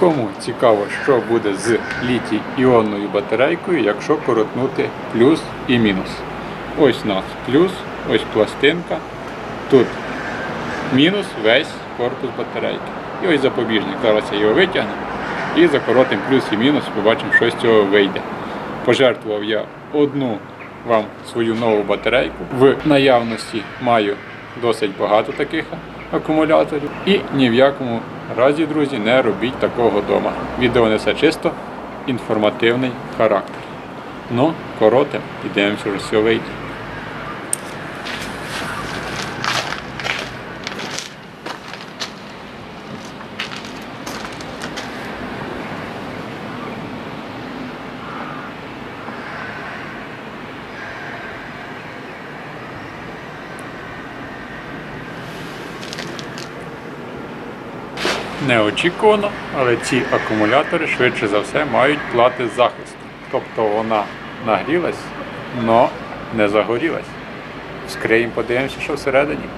Кому цікаво, що буде з літій іонною батарейкою, якщо коротнути плюс і мінус. Ось у нас плюс, ось пластинка. Тут мінус весь корпус батарейки. І ось запобіжник. Зараз я його витягну і закоротим плюс і мінус, побачимо, що з цього вийде. Пожертвував я одну вам свою нову батарейку. В наявності маю досить багато таких акумуляторів. І ні в якому разі, друзі, не робіть такого вдома. Відео несе чисто інформативний характер. Ну, короте, підемо, що все вийде. Неочікувано, але ці акумулятори швидше за все мають плати захисту. Тобто вона нагрілась, але не загорілась. Вскриємо, подивимося, що всередині.